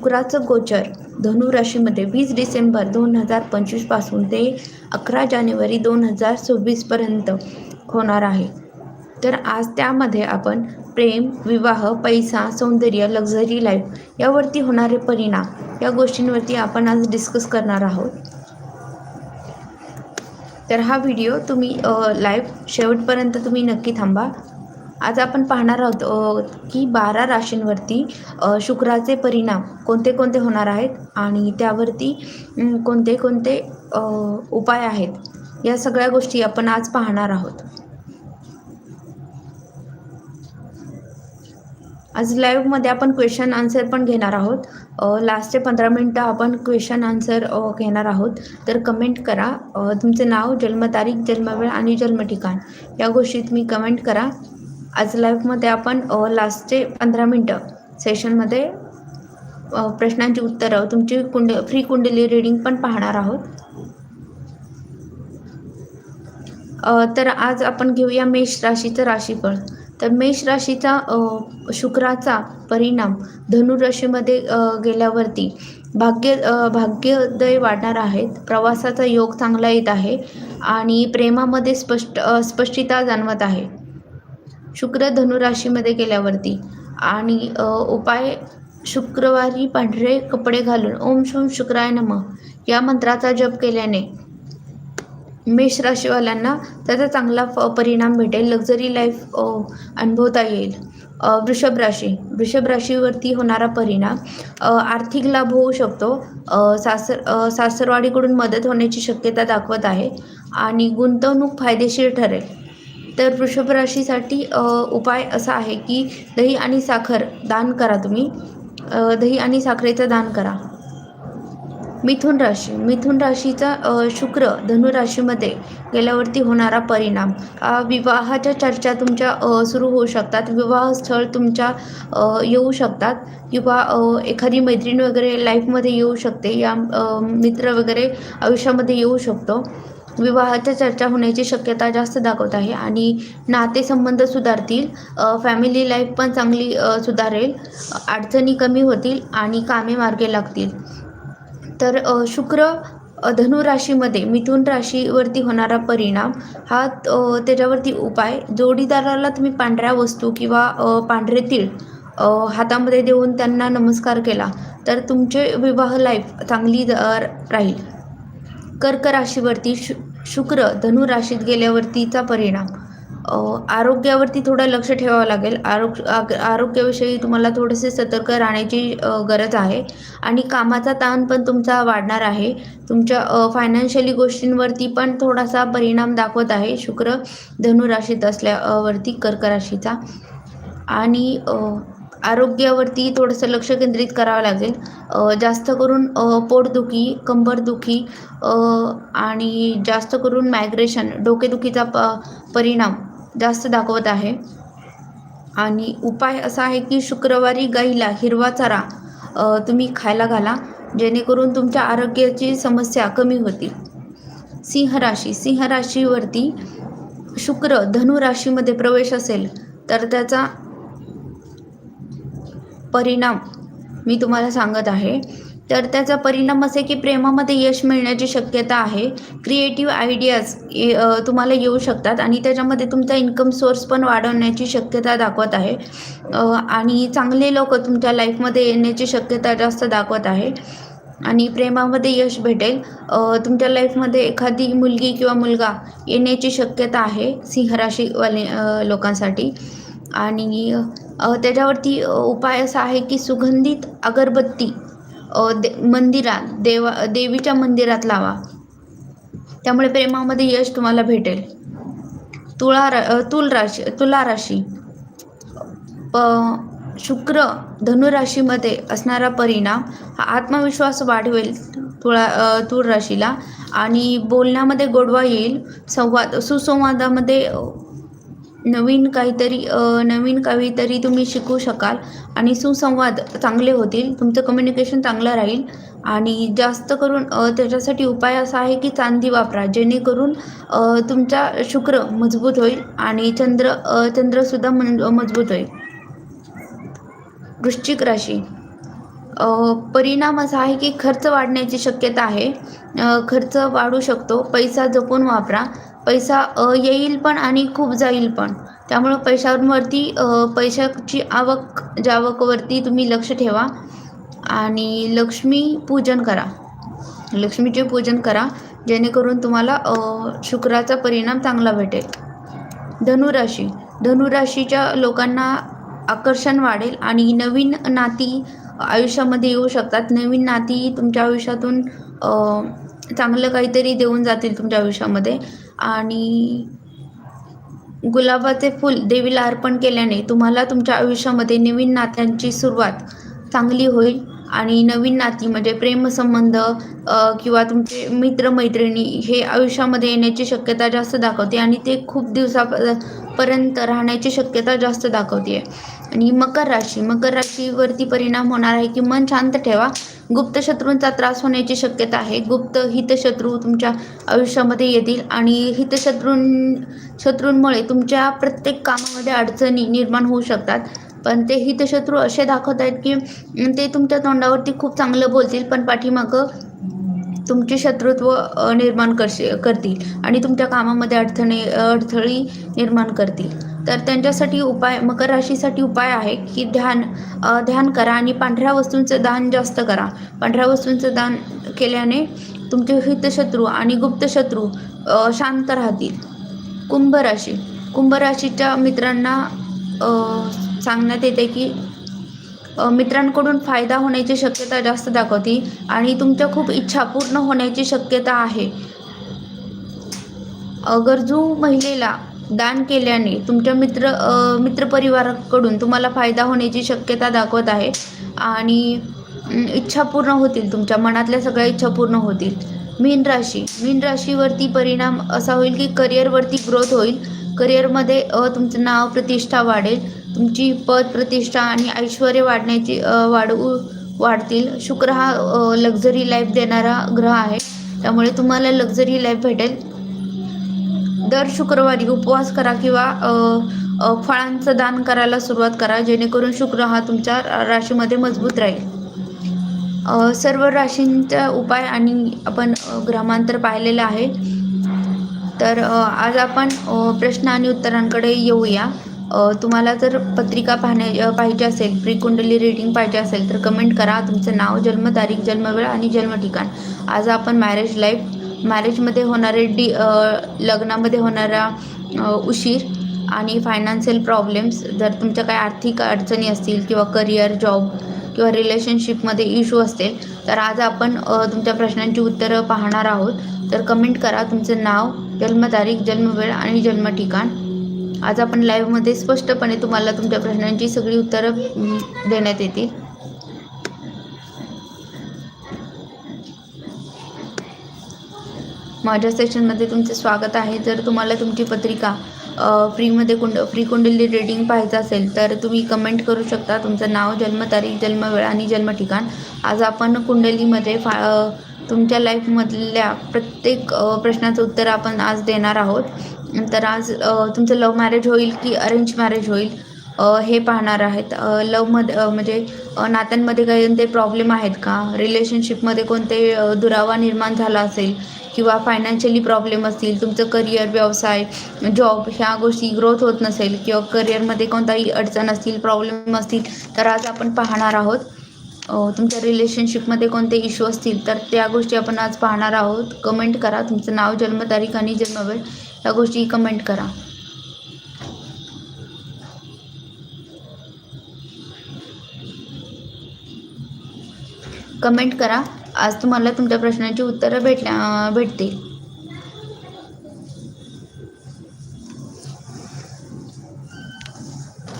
शुक्राचं गोचर. धनु राशीमध्ये वीस डिसेंबर दोन हजार पंचवीसपासून ते अकरा जानेवारी दोन हजार सव्वीसपर्यंत होणार आहे. तर आज त्यामध्ये आपण प्रेम विवाह पैसा सौंदर्य लक्झरी लाईफ यावरती होणारे परिणाम या गोष्टींवरती आपण आज डिस्कस करणार आहोत. तर हा व्हिडिओ तुम्ही लाईव्ह शेवटपर्यंत तुम्ही नक्की थांबा. आज आपण पाहणार आहोत की बारा राशींवरती शुक्राचे परिणाम कोणते कोणते होणार आहेत आणि त्यावरती कोणते कोणते उपाय आहेत या सगळ्या गोष्टी आपण आज पाहणार आहोत. आज लाईव्हमध्ये आपण क्वेश्चन आन्सर पण घेणार आहोत. लास्टचे पंधरा मिनटं आपण क्वेश्चन आन्सर घेणार आहोत. तर कमेंट करा. तुमचे नाव जन्मतारीख जन्मवेळ आणि जन्मठिकाण या गोष्टी तुम्ही कमेंट करा. आज लाईव्हमध्ये आपण लास्टचे पंधरा मिनटं सेशनमध्ये प्रश्नांची उत्तरं तुमची कुंड फ्री कुंडली रिडिंग पण पाहणार आहोत. तर आज आपण घेऊया मेष राशीचं राशीफळ. तर मेष राशीचा शुक्राचा परिणाम धनुराशीमध्ये गेल्यावरती भाग्य भाग्योदय वाढणार आहेत. प्रवासाचा योग चांगला येत आहे आणि प्रेमामध्ये स्पष्ट स्पष्टता जाणवत आहे. शुक्र धनुराशीमध्ये गेल्यावरती. आणि उपाय शुक्रवारी पांढरे कपडे घालून ओम शोम शुक्राय नम या मंत्राचा जप केल्याने मेष राशीवाल्यांना त्याचा चांगला फ परिणाम भेटेल लक्झरी लाईफ अनुभवता येईल. वृषभ राशी. वृषभ राशीवरती होणारा परिणाम आर्थिक लाभ होऊ शकतो. सासर सासरवाडीकडून मदत होण्याची शक्यता दाखवत आहे. आणि गुंतवणूक फायदेशीर ठरेल. तर वृषभ राशीसाठी उपाय असा आहे की दही आणि साखर दान करा तुम्ही. दही आणि साखरेचं दान करा. मिथुन राशी. मिथुन राशीचा शुक्र धनुराशीमध्ये गेल्यावरती होणारा परिणाम. विवाहाच्या चर्चा तुमच्या सुरू होऊ शकतात. विवाहस्थळ तुमच्या येऊ शकतात. किंवा एखादी मैत्रीण वगैरे लाईफमध्ये येऊ शकते. या मित्र वगैरे आयुष्यामध्ये येऊ शकतो. विवाहाच्या चर्चा होण्याची शक्यता जास्त दाखवत आहे आणि नातेसंबंध सुधारतील फॅमिली लाईफ पण चांगली सुधारेल अडचणी कमी होतील आणि कामे मार्गे लागतील. तर शुक्र धनुराशीमध्ये धनु राशीमध्ये मिथुन राशीवरती होणारा परिणाम हा त्याच्यावरती उपाय. जोडीदाराला तुम्ही पांढऱ्या वस्तू किंवा पांढरे तीळ हातामध्ये देऊन त्यांना नमस्कार केला तर तुमचे विवाह लाईफ चांगली राहील. कर्क राशीवरती शु शुक्र धनु राशीत गेल्यावरतीचा परिणाम. आरोग्यावरती थोडं लक्ष ठेवावं लागेल. आरोग्य आरोग्याविषयी तुम्हाला थोडेसे सतर्क राहण्याची गरज आहे. आणि कामाचा ताण पण तुमचा वाढणार आहे. तुमच्या फायनान्शियली गोष्टींवरती पण थोडासा परिणाम दाखवत आहे. शुक्र धनु राशीत असल्यावरती कर्क राशीचा आणि आरोग्यावरती थोडंसं लक्ष केंद्रित करावं लागेल. जास्त करून पोटदुखी कंबरदुखी आणि जास्त करून मायग्रेशन डोकेदुखीचा प परिणाम जास्त दाखवत आहे. आणि उपाय असा आहे की शुक्रवारी गाईला हिरवा चारा तुम्ही खायला घाला जेणेकरून तुमच्या आरोग्याची समस्या कमी होतील. सिंह राशी सिंह राशीवरती शुक्र धनु राशीमध्ये प्रवेश असेल तर त्याचा परिणाम मी तुम्हाला सांगत आहे. तर त्याचा परिणाम असे की प्रेमामध्ये यश मिळण्याची शक्यता आहे. क्रिएटिव्ह आयडियाज तुम्हाला येऊ शकतात आणि त्याच्यामध्ये तुमचा इन्कम सोर्स पण वाढवण्याची शक्यता दाखवत आहे. आणि चांगले लोक तुमच्या लाईफमध्ये येण्याची शक्यता जास्त दाखवत आहे. आणि प्रेमामध्ये यश भेटेल. तुमच्या लाईफमध्ये एखादी मुलगी किंवा मुलगा येण्याची शक्यता आहे सिंहराशीवाले लोकांसाठी. आणि त्याच्यावरती उपाय असा आहे की सुगंधित अगरबत्ती दे मंदिरात देवा देवीच्या मंदिरात लावा. त्यामुळे प्रेमामध्ये यश तुम्हाला भेटेल. तुळा रा तुल राशी तुला राशी. प शुक्र धनुराशीमध्ये असणारा परिणाम हा आत्मविश्वास वाढवेल तुळा अ, तुळ राशीला आणि बोलण्यामध्ये गोडवा येईल. संवाद सुसंवादामध्ये नवीन काहीतरी नवीन काहीतरी तुम्ही शिकू शकाल आणि सुसंवाद चांगले होतील तुमचं कम्युनिकेशन चांगलं राहील आणि जास्त करून त्याच्यासाठी उपाय असा आहे की चांदी वापरा जेणेकरून तुमचा शुक्र मजबूत होईल आणि चंद्र चंद्रसुद्धा मन मजबूत होईल. वृश्चिक राशी. परिणाम असा आहे की खर्च वाढण्याची शक्यता आहे. खर्च वाढू शकतो पैसा जपून वापरा. पैसा येईल पण आणि खूप जाईल पण. त्यामुळं पैशांवरती पैशाची आवक जावकवरती तुम्ही लक्ष ठेवा आणि लक्ष्मी पूजन करा. लक्ष्मीचे पूजन करा जेणेकरून तुम्हाला शुक्राचा परिणाम चांगला भेटेल. धनुराशी धनुराशीच्या लोकांना आकर्षण वाढेल आणि नवीन नाती आयुष्यामध्ये येऊ शकतात. नवीन नाती तुमच्या आयुष्यातून चांगलं काहीतरी देऊन जातील तुमच्या आयुष्यामध्ये. आणि गुलाबाचे फूल देवीला अर्पण केल्याने तुम्हाला तुमच्या आयुष्यामध्ये नवीन नात्यांची सुरुवात चांगली होईल. आणि नवीन नाती म्हणजे प्रेमसंबंध किंवा तुमचे मित्रमैत्रिणी हे आयुष्यामध्ये येण्याची शक्यता जास्त दाखवते आणि ते खूप दिवसापर्यंत राहण्याची शक्यता जास्त दाखवते. आणि मकर राशी मकर राशीवरती परिणाम होणार आहे की मन शांत ठेवा. गुप्त शत्रूंचा त्रास होण्याची शक्यता आहे. गुप्त हितशत्रू तुमच्या आयुष्यामध्ये येतील आणि हितशत्रूं शत्रूंमुळे तुमच्या प्रत्येक कामामध्ये अडचणी निर्माण होऊ शकतात. पण ते हितशत्रू असे दाखवत आहेत की ते तुमच्या तोंडावरती खूप चांगलं बोलतील पण पाठीमागं तुमचे शत्रुत्व निर्माण करशी करतील आणि तुमच्या कामामध्ये अडथळे अडथळी निर्माण करतील. तर त्यांच्यासाठी उपाय मकर राशीसाठी उपाय आहे की ध्यान ध्यान करा आणि पांढऱ्या वस्तूंचं दान जास्त करा. पांढऱ्या वस्तूंचं दान केल्याने तुमचे हितशत्रू आणि गुप्तशत्रू शांत राहतील. कुंभ राशी कुंभ राशीच्या मित्रांना सांगण्यात येते की मित्रांकडून फायदा होण्याची शक्यता जास्त दाखवते आणि तुमच्या खूप इच्छा पूर्ण होण्याची शक्यता आहे. गरजू महिलेला दान केल्याने तुमच्या मित्र मित्रपरिवाराकडून तुम्हाला फायदा होण्याची शक्यता दाखवत आहे. आणि इच्छा पूर्ण होतील तुमच्या मनातल्या सगळ्या इच्छा पूर्ण होतील. मीन राशी. मीन राशीवरती परिणाम असा होईल की करिअरवरती ग्रोथ होईल. करिअरमध्ये तुमचं नाव प्रतिष्ठा वाढेल. तुमची पद प्रतिष्ठा आणि ऐश्वर वाढण्याची वाढवू वाढतील. शुक्र हा लक्झरी लाईफ देणारा ग्रह आहे. त्यामुळे तुम्हाला लक्झरी लाईफ भेटेल. दर शुक्रवारी उपवास करा किंवा फळांचं दान करायला सुरुवात करा जेणेकरून शुक्र हा तुमच्या राशीमध्ये मजबूत राहील. सर्व राशींचा उपाय आणि आपण अ, पाहिलेलं आहे. तर आज आपण प्रश्न आणि उत्तरांकडे येऊया. तुम्हाला जर पत्रिका पाहण्या पाहिजे असेल प्रिकुंडली रीडिंग पाहिजे असेल तर कमेंट करा. तुमचं नाव जन्मतारीख जन्मवेळ आणि जन्मठिकाण. आज आपण मॅरेज लाईफ मॅरेजमध्ये होणारे डी लग्नामध्ये होणारा उशीर आणि फायनान्शियल प्रॉब्लेम्स जर तुमच्या काही आर्थिक अडचणी असतील किंवा करिअर जॉब किंवा रिलेशनशिपमध्ये इश्यू असतील तर आज आपण तुमच्या प्रश्नांची उत्तरं पाहणार आहोत. तर कमेंट करा तुमचं नाव जन्मतारीख जन्मवेळ आणि जन्मठिकाण. आज आपण लाईव्हमध्ये स्पष्टपणे तुम्हाला तुमच्या प्रश्नांची सगळी उत्तरं देण्यात येतील. माझ्या सेशनमध्ये तुमचे स्वागत आहे. जर तुम्हाला तुमची पत्रिका फ्रीमध्ये कुंड फ्री कुंडली रीडिंग पाहायचं असेल तर तुम्ही कमेंट करू शकता. तुमचं नाव जन्मतारीख जन्मवेळ आणि जन्मठिकाण आज आपण कुंडलीमध्ये फा तुमच्या लाईफमधल्या प्रत्येक प्रश्नाचं उत्तर आपण आज देणार आहोत. तर आज तुमचं लव्ह मॅरेज होईल की अरेंज मॅरेज होईल? हे पाहणार आहेत. लवमध्ये म्हणजे नात्यांमध्ये काही कोणते प्रॉब्लेम आहेत का? रिलेशनशिपमध्ये कोणते दुरावा निर्माण झाला असेल किंवा फायनान्शियली प्रॉब्लेम असतील तुमचं करिअर व्यवसाय जॉब ह्या गोष्टी ग्रोथ होत नसेल किंवा करिअरमध्ये कोणताही अडचण असतील प्रॉब्लेम असतील तर आज आपण पाहणार आहोत. तुमच्या रिलेशनशिपमध्ये कोणते इश्यू असतील तर त्या गोष्टी आपण आज पाहणार आहोत. कमेंट करा. तुमचं नाव जन्मतारीख आणि जन्मवेळ या गोष्टी कमेंट करा. कमेंट करा. आज तुम्हाला तुमच्या प्रश्नांची उत्तरं भेटल्या भेटतील.